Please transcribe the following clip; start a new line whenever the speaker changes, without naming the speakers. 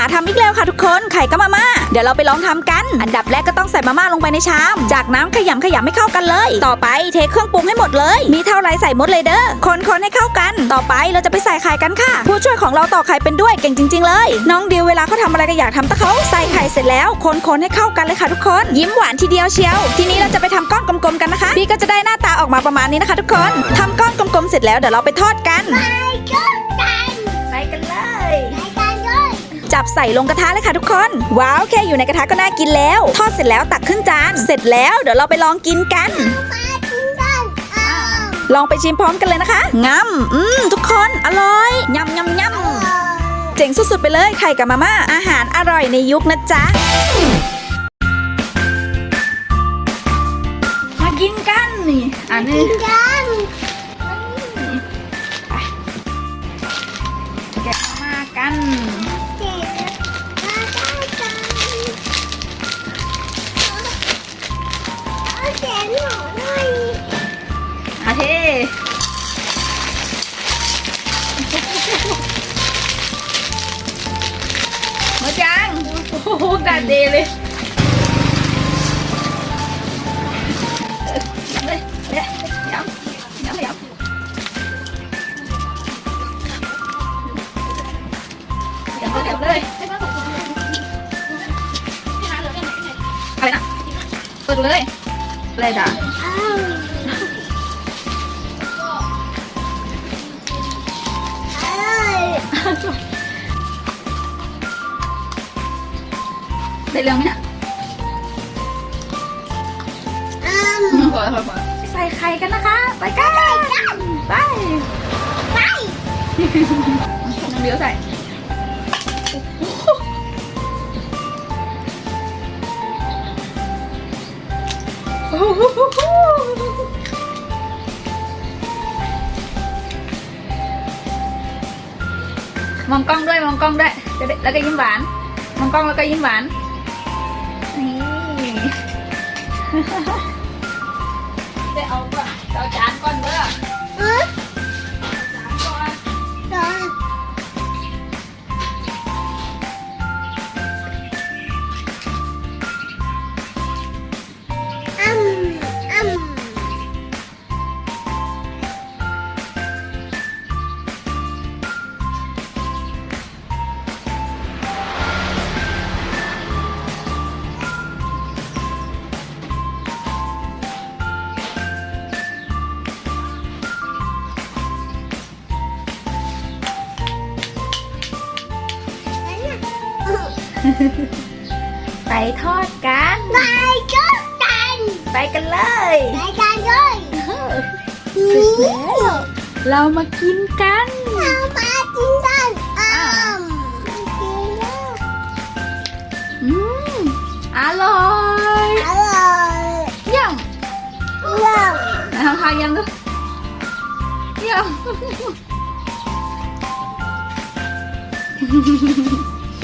าทำอีกแล้วค่ะทุกคนไข่ก็มาม่าเดี๋ยวเราไปลองทำกัน อันดับแรกก็ต้องใส่มาม่าลงไปในชาม จากน้ำขยำขยำให้เข้ากันเลย ต่อไปเทเครื่องปรุงให้หมดเลย มีเท่าไรใส่หมดเลยเด้อคนคนๆให้เข้ากัน ต่อไปเราจะไปใส่ไข่กันค่ะ ผู้ช่วยของเราต่อกไข่เป็นด้วยเก่งจริง ๆ เลย น้องดิวเวลาเขาทำอะไรก็อยากทำตะเขาใส่ไข่เสร็จแล้วคนคนๆให้เข้ากันเลยค่ะทุกคน ยิ้มหวานทีเดียวเชียว ทีนี้เราจะไปทำก้อนกลมๆกันนะคะพี่ก็จะได้หน้าตาออกมาประมาณนี้นะคะ ทุกคนทำก้อนกลมๆเสร็จแล้วเดี๋ยวเราไปทอดกัน จับใส่ลงกระทะเลยค่ะทุกคน ว้าวแค่อยู่ในกระทะก็น่ากินแล้ว ทอดเสร็จแล้วตักขึ้นจาน เสร็จแล้วเดี๋ยวเราไปลองกินกัน ลองไปชิมพร้อมกันเลยนะคะงำอืมทุกคนอร่อยยำยำยำเจ๋งสุดๆไปเลยไข่กับมาม่าอาหารอร่อยในยุคนะจ๊ะมากินกันนี่อันนี้ โอ้โหดัดเดเลยเลยเลยย้ำย้ำย้ำย้ำเลยย้ำเลยอะไรนะเปิดดูเลยอะไรด่า ได้เรื่องไหมเนี่ยพอพอพอใส่ไข่กันนะคะ ไปกันไปน้ำเดียวใส่โอ้โหมองกล้องด้วยมองกล้องด้วยจะได้แล้วก็ยิ้มหวานมองกล้องแล้วก็ยิ้มหวานนี่ Ha ha ha! ไปทอดกันไปกันเลยเสร็จแล้วเรามากินกันอืมอร่อยย่ำทำทายังดูย่ำ